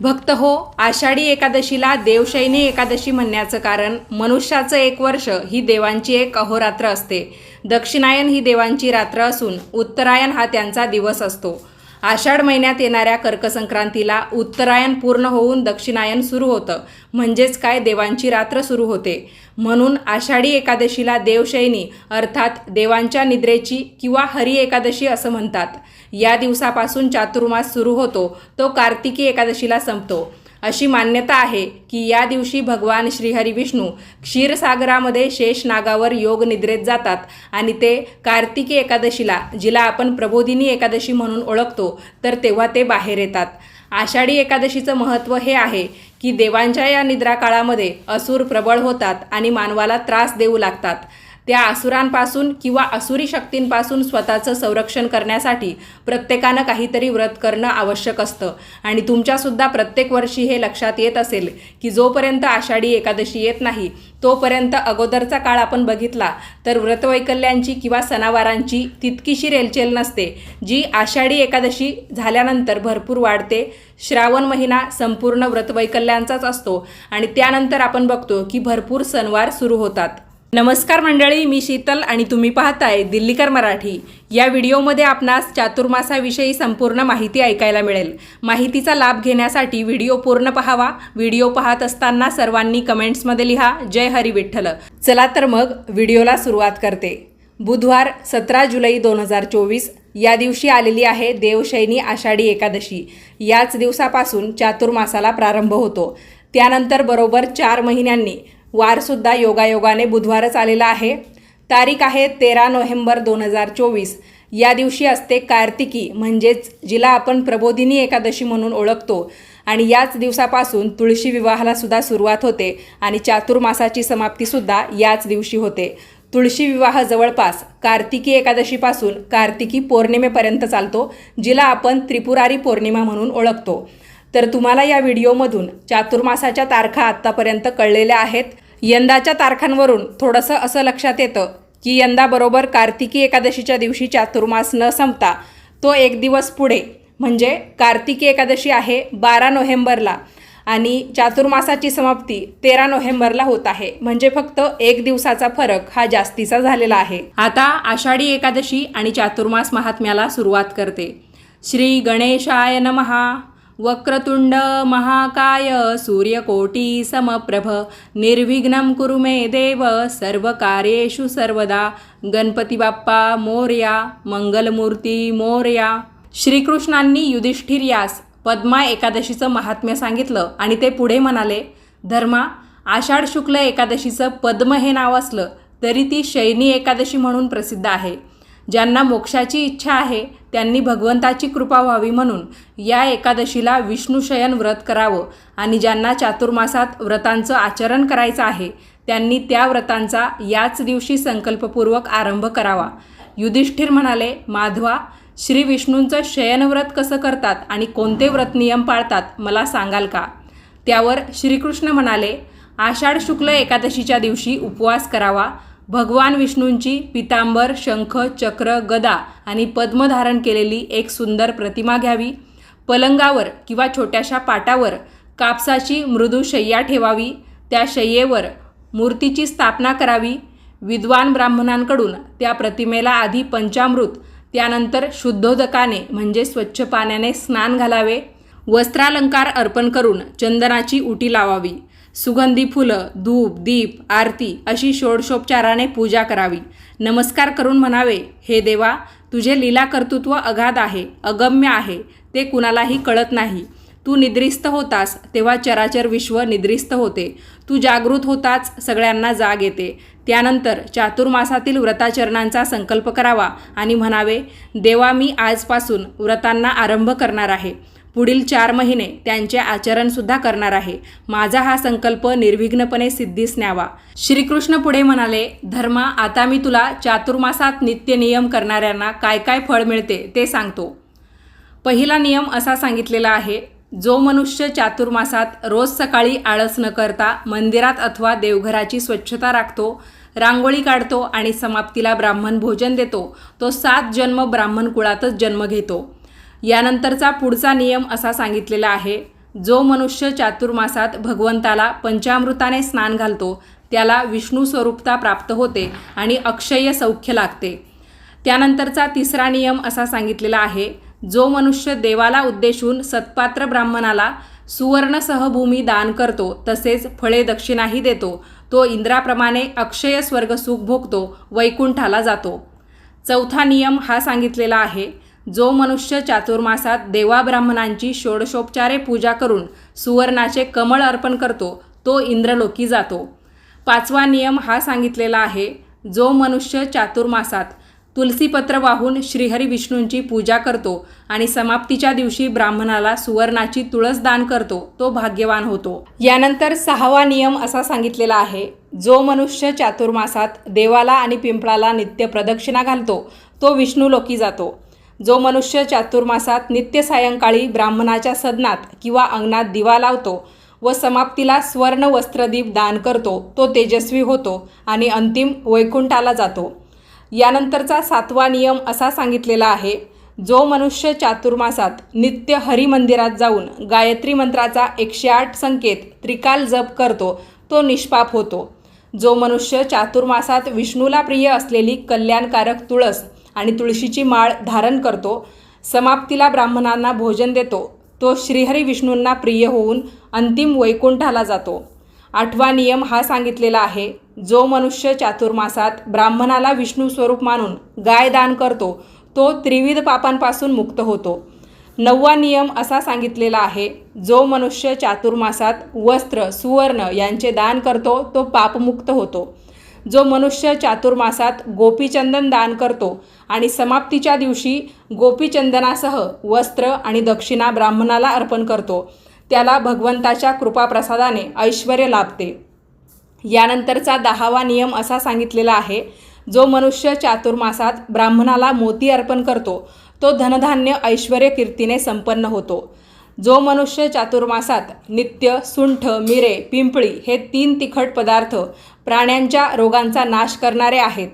भक्त हो आषाढी एकादशीला देवशैनी एकादशी म्हणण्याचं कारण मनुष्याचं एक वर्ष ही देवांची एक अहोरात्र असते. दक्षिणायन ही देवांची रात्र असून उत्तरायण हा त्यांचा दिवस असतो. आषाढ महिन्यात येणाऱ्या कर्कसंक्रांतीला उत्तरायण पूर्ण होऊन दक्षिणायन सुरू होतं. म्हणजेच काय? देवांची रात्र सुरू होते. म्हणून आषाढी एकादशीला देवशयनी अर्थात देवांच्या निद्रेची किंवा हरी एकादशी असं म्हणतात. या दिवसापासून चातुर्मास सुरू होतो. तो कार्तिकी एकादशीला संपतो. अशी मान्यता आहे की या दिवशी भगवान श्रीहरी विष्णू क्षीरसागरामध्ये शेष नागावर योग निद्रेत जातात आणि ते कार्तिकी एकादशीला जिला आपण प्रबोधिनी एकादशी म्हणून ओळखतो तर तेव्हा ते बाहेर येतात. आषाढी एकादशीचं महत्त्व हे आहे की देवांच्या या निद्रा काळामध्ये असुर प्रबळ होतात आणि मानवाला त्रास देऊ लागतात. त्या असुरांपासून किंवा असुरी शक्तींपासून स्वतःचं संरक्षण करण्यासाठी प्रत्येकानं काहीतरी व्रत करणं आवश्यक असतं. आणि तुमच्यासुद्धा प्रत्येक वर्षी हे लक्षात येत असेल की जोपर्यंत आषाढी एकादशी येत नाही तोपर्यंत अगोदरचा काळ आपण बघितला तर व्रतवैकल्यांची किंवा सणावारांची तितकीशी रेलचेल नसते. जी आषाढी एकादशी झाल्यानंतर भरपूर वाढते. श्रावण महिना संपूर्ण व्रतवैकल्यांचाच असतो आणि त्यानंतर आपण बघतो की भरपूर सणवार सुरू होतात. नमस्कार मंडळी मी शीतल आणि तुम्ही पाहताय दिल्लीकर मराठी. या व्हिडिओमध्ये आपणास चातुर्मासाविषयी संपूर्ण माहिती ऐकायला मिळेल. माहितीचा लाभ घेण्यासाठी व्हिडिओ पूर्ण पहावा. व्हिडिओ पाहत असताना सर्वांनी कमेंट्समध्ये लिहा जय हरी विठ्ठल. चला तर मग व्हिडिओला सुरुवात करते. बुधवार सतरा जुलै दोन हजार चोवीस या दिवशी आलेली आहे देवशैनी आषाढी एकादशी. याच दिवसापासून चातुर्मासाला प्रारंभ होतो. त्यानंतर बरोबर चार महिन्यांनी वारसुद्धा योगायोगाने बुधवारच आलेला आहे. तारीख आहे तेरा नोव्हेंबर दोन हजार चोवीस. या दिवशी असते कार्तिकी म्हणजेच जिला आपण प्रबोधिनी एकादशी म्हणून ओळखतो. आणि याच दिवसापासून तुळशी विवाहाला सुद्धा सुरुवात होते आणि चातुर्मासाची समाप्तीसुद्धा याच दिवशी होते. तुळशी विवाह जवळपास कार्तिकी एकादशीपासून कार्तिकी पौर्णिमेपर्यंत चालतो जिला आपण त्रिपुरारी पौर्णिमा म्हणून ओळखतो. तर तुम्हाला या व्हिडिओमधून चातुर्मासाच्या तारखा आत्तापर्यंत कळलेल्या आहेत. यंदाच्या तारखांवरून थोडंसं असं लक्षात येतं की यंदा बरोबर कार्तिकी एकादशीच्या दिवशी चातुर्मास न संपता तो एक दिवस पुढे म्हणजे कार्तिकी एकादशी आहे बारा नोव्हेंबरला आणि चातुर्मासाची समाप्ती तेरा नोव्हेंबरला होत आहे. म्हणजे फक्त एक दिवसाचा फरक हा जास्तीचा झालेला आहे. आता आषाढी एकादशी आणि चातुर्मास महात्म्याला सुरुवात करते. श्री गणेशाय नमहा. वक्रतुंड महाकाय सूर्यकोटी समप्रभ। निर्विघ्नं कुरु मे देव सर्व कार्येषु सर्वदा। गणपती बाप्पा मोर्या मंगलमूर्ती मोर्या। श्रीकृष्णांनी युधिष्ठिर यास पद्मा एकादशीचं महात्म्य सांगितलं आणि ते पुढे म्हणाले धर्मा आषाढ शुक्ल एकादशीचं पद्म हे नाव असलं तरी ती शैनी एकादशी म्हणून प्रसिद्ध आहे. ज्यांना मोक्षाची इच्छा आहे त्यांनी भगवंताची कृपा व्हावी म्हणून या एकादशीला विष्णुशयन व्रत करावं आणि ज्यांना चातुर्मासात व्रतांचं आचरण करायचं आहे त्यांनी त्या व्रतांचा याच दिवशी संकल्पपूर्वक आरंभ करावा. युधिष्ठिर म्हणाले माधवा श्री विष्णूंचं शयनव्रत कसं करतात आणि कोणते व्रत नियम पाळतात मला सांगाल का? त्यावर श्रीकृष्ण म्हणाले आषाढ शुक्ल एकादशीच्या दिवशी उपवास करावा भगवान विष्णूंची पितांबर शंख चक्र गदा आणि पद्म धारण केलेली एक सुंदर प्रतिमा घ्यावी. पलंगावर किंवा छोट्याशा पाटावर कापसाची मृदू शय्या ठेवावी. त्या शय्येवर मूर्तीची स्थापना करावी. विद्वान ब्राह्मणांकडून त्या प्रतिमेला आधी पंचामृत त्यानंतर शुद्धोदकाने म्हणजे स्वच्छ पाण्याने स्नान घालावे. वस्त्रालंकार अर्पण करून चंदनाची उटी लावावी. सुगंधी फुलं धूप दीप आरती अशी षोडशोपचाराने पूजा करावी. नमस्कार करून म्हणावे हे देवा तुझे लीला कर्तृत्व अगाध आहे अगम्य आहे ते कुणालाही कळत नाही. तू निद्रिस्त होतास तेव्हा चराचर विश्व निद्रिस्त होते. तू जागृत होताच सगळ्यांना जाग येते. त्यानंतर चातुर्मासातील व्रताचरणांचा संकल्प करावा आणि म्हणावे देवा मी आजपासून व्रतांना आरंभ करणार आहे. पुढील चार महिने त्यांचे आचरणसुद्धा करणार आहे. माझा हा संकल्प निर्विघ्नपणे सिद्धीस न्यावा. श्रीकृष्ण पुढे म्हणाले धर्मा आता मी तुला चातुर्मासात नित्य नियम करणाऱ्यांना काय काय फळ मिळते ते सांगतो. पहिला नियम असा सांगितलेला आहे जो मनुष्य चातुर्मासात रोज सकाळी आळस न करता मंदिरात अथवा देवघराची स्वच्छता राखतो रांगोळी काढतो आणि समाप्तीला ब्राह्मण भोजन देतो. तो सात जन्म ब्राह्मण कुळातच जन्म घेतो. यानंतरचा पुढचा नियम असा सांगितलेला आहे जो मनुष्य चातुर्मासात भगवंताला पंचामृताने स्नान घालतो त्याला विष्णू स्वरूपता प्राप्त होते आणि अक्षय सौख्य लागते. त्यानंतरचा तिसरा नियम असा सांगितलेला आहे जो मनुष्य देवाला उद्देशून सत्पात्र ब्राह्मणाला सुवर्णसहभूमी दान करतो तसेच फळे दक्षिणाही देतो तो इंद्राप्रमाणे अक्षय स्वर्ग सुख भोगतो वैकुंठाला जातो. चौथा नियम हा सांगितलेला आहे जो मनुष्य चातुर्मासात देवाब्राह्मणांची षोडशोपचारे पूजा करून सुवर्णाचे कमळ अर्पण करतो तो इंद्रलोकी जातो. पाचवा नियम हा सांगितलेला आहे जो मनुष्य चातुर्मासात तुलसीपत्र वाहून श्रीहरी विष्णूंची पूजा करतो आणि समाप्तीच्या दिवशी ब्राह्मणाला सुवर्णाची तुळस दान करतो तो भाग्यवान होतो. यानंतर सहावा नियम असा सांगितलेला आहे जो मनुष्य चातुर्मासात देवाला आणि पिंपळाला नित्य प्रदक्षिणा घालतो तो विष्णू लोकी जातो. जो मनुष्य चातुर्मासात नित्य सायंकाळी ब्राह्मणाच्या सदनात किंवा अंगणात दिवा लावतो व समाप्तीला स्वर्ण वस्त्रदीप दान करतो तो तेजस्वी होतो आणि अंतिम वैकुंठाला जातो. यानंतरचा सातवा नियम असा सांगितलेला आहे जो मनुष्य चातुर्मासात नित्य हरिमंदिरात जाऊन गायत्री मंत्राचा एकशे आठ संकेत त्रिकाल जप करतो तो निष्पाप होतो. जो मनुष्य चातुर्मासात विष्णूला प्रिय असलेली कल्याणकारक तुळस आणि तुळशीची माळ धारण करतो. समाप्तीला ब्राह्मणांना भोजन देतो. तो श्रीहरी विष्णूंना प्रिय होऊन अंतिम वैकुंठाला जातो. आठवा नियम हा सांगितलेला आहे. जो मनुष्य चातुर्मासात ब्राह्मणाला विष्णू स्वरूप मानून गाय दान करतो तो त्रिविध पापांपासून मुक्त होतो. नववा नियम असा सांगितलेला आहे. जो मनुष्य चातुर्मासात वस्त्र सुवर्ण यांचे दान करतो तो पापमुक्त होतो. जो मनुष्य चातुर्मासात गोपीचंदन दान करतो आणि समाप्तीच्या दिवशी गोपीचंदनासह वस्त्र आणि दक्षिणा ब्राह्मणाला अर्पण करतो त्याला भगवंताच्या कृपाप्रसादाने ऐश्वर लाभते. यानंतरचा दहावा नियम असा सांगितलेला आहे जो मनुष्य चातुर्मासात ब्राह्मणाला मोती अर्पण करतो तो धनधान्य ऐश्वर कीर्तीने संपन्न होतो. जो मनुष्य चातुर्मासात नित्य सुंठ मिरे पिंपळी हे तीन तिखट पदार्थ प्राण्यांच्या रोगांचा नाश करणारे आहेत.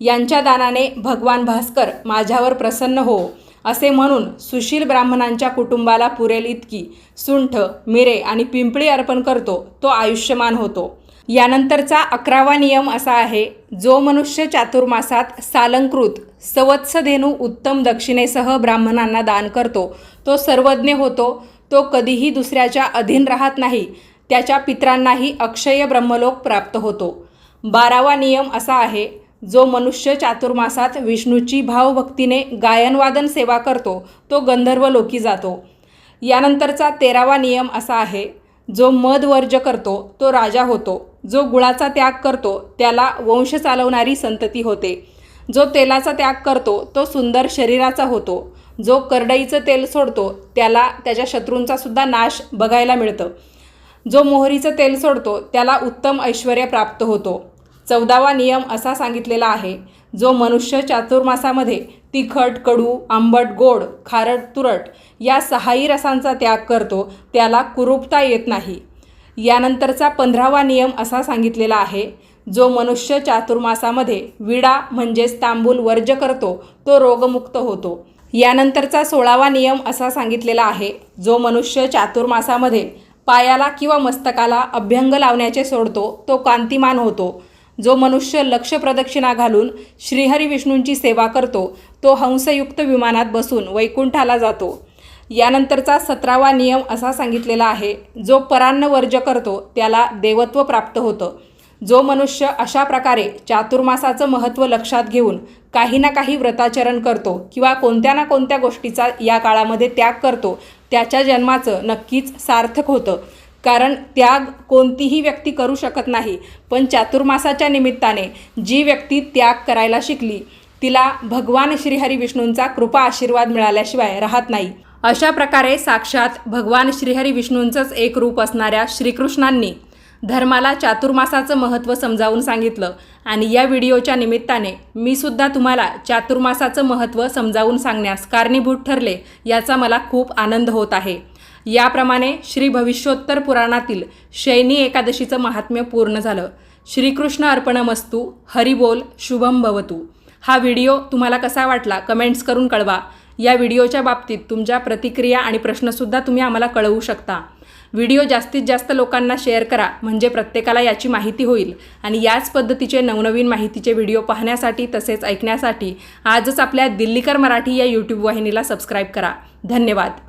यांच्या दानाने भगवान भास्कर माझ्यावर प्रसन्न हो असे म्हणून सुशील ब्राह्मणांच्या कुटुंबाला पुरेल इतकी सुंठ मिरे आणि पिंपळी अर्पण करतो तो आयुष्यमान होतो. यानंतरचा अकरावा नियम असा आहे जो मनुष्य चातुर्मासात सालंकृत सवत्सधेनू उत्तम दक्षिणेसह ब्राह्मणांना दान करतो. तो सर्वज्ञ होतो तो कधीही दुसऱ्याच्या अधीन राहत नाही त्याच्या पित्रांनाही अक्षय ब्रह्मलोक प्राप्त होतो. बारावा नियम असा आहे जो मनुष्य चातुर्मासात विष्णूची भावभक्तीने गायनवादन सेवा करतो तो गंधर्व लोकी जातो. यानंतरचा तेरावा नियम असा आहे जो मद वर्ज करतो तो राजा होतो. जो गुळाचा त्याग करतो त्याला वंश चालवणारी संतती होते. जो तेलाचा त्याग करतो तो सुंदर शरीराचा होतो. जो करडईचं तेल सोडतो त्याला त्याच्या शत्रूंचा सुद्धा नाश बघायला मिळतं. जो मोहरीचं तेल सोडतो त्याला उत्तम ऐश्वर प्राप्त होतो. चौदावा नियम असा सांगितलेला आहे जो मनुष्य चातुर्मासामध्ये तिखट कडू आंबट गोड खारट तुरट या सहाही रसांचा त्याग करतो त्याला कुरूपता येत नाही. यानंतरचा पंधरावा नियम असा सांगितलेला आहे जो मनुष्य चातुर्मासामध्ये विडा म्हणजेच तांबूल वर्ज करतो तो रोगमुक्त होतो. यानंतरचा सोळावा नियम असा सांगितलेला आहे जो मनुष्य चातुर्मासामध्ये पायाला किंवा मस्तकाला अभ्यंग लावण्याचे सोडतो तो कांतिमान होतो. जो मनुष्य लक्ष प्रदक्षिणा घालून श्रीहरी विष्णूंची सेवा करतो तो हंसयुक्त विमानात बसून वैकुंठाला जातो. यानंतरचा सतरावा नियम असा सांगितलेला आहे जो परान्न वर्ज करतो त्याला देवत्व प्राप्त होतं. जो मनुष्य अशा प्रकारे चातुर्मासाचं महत्त्व लक्षात घेऊन काही ना काही व्रताचरण करतो किंवा कोणत्या ना कोणत्या गोष्टीचा या काळामध्ये त्याग करतो त्याच्या जन्माचं नक्कीच सार्थक होतं. कारण त्याग कोणतीही व्यक्ती करू शकत नाही पण चातुर्मासाच्या निमित्ताने जी व्यक्ती त्याग करायला शिकली तिला भगवान श्रीहरी विष्णूंचा कृपा आशीर्वाद मिळाल्याशिवाय राहत नाही. अशा प्रकारे साक्षात भगवान श्रीहरी विष्णूंचंच एक रूप असणाऱ्या श्रीकृष्णांनी धर्माला चातुर्मासाचं महत्त्व समजावून सांगितलं. आणि या व्हिडिओच्या निमित्ताने मी सुद्धा तुम्हाला चातुर्मासाचं महत्त्व समजावून सांगण्यास कारणीभूत ठरले याचा मला खूप आनंद होत आहे. याप्रमाणे श्री भविष्योत्तर पुराणातील शैनी एकादशीचं महात्म्य पूर्ण झालं. श्रीकृष्ण अर्पणमस्तू हरिबोल शुभम भवतू. हा व्हिडिओ तुम्हाला कसा वाटला कमेंट्स करून कळवा. या व्हिडिओच्या बाबतीत तुमच्या प्रतिक्रिया आणि प्रश्नसुद्धा तुम्ही आम्हाला कळवू शकता. व्हिडिओ जास्तीत जास्त लोकांना शेअर करा म्हणजे प्रत्येकाला याची माहिती होईल. आणि याच पद्धतीचे नवनवीन माहितीचे व्हिडिओ पाहण्यासाठी तसेच ऐकण्यासाठी आजच आपल्या दिल्लीकर मराठी या यूट्यूब वाहिनीला सबस्क्राईब करा. धन्यवाद.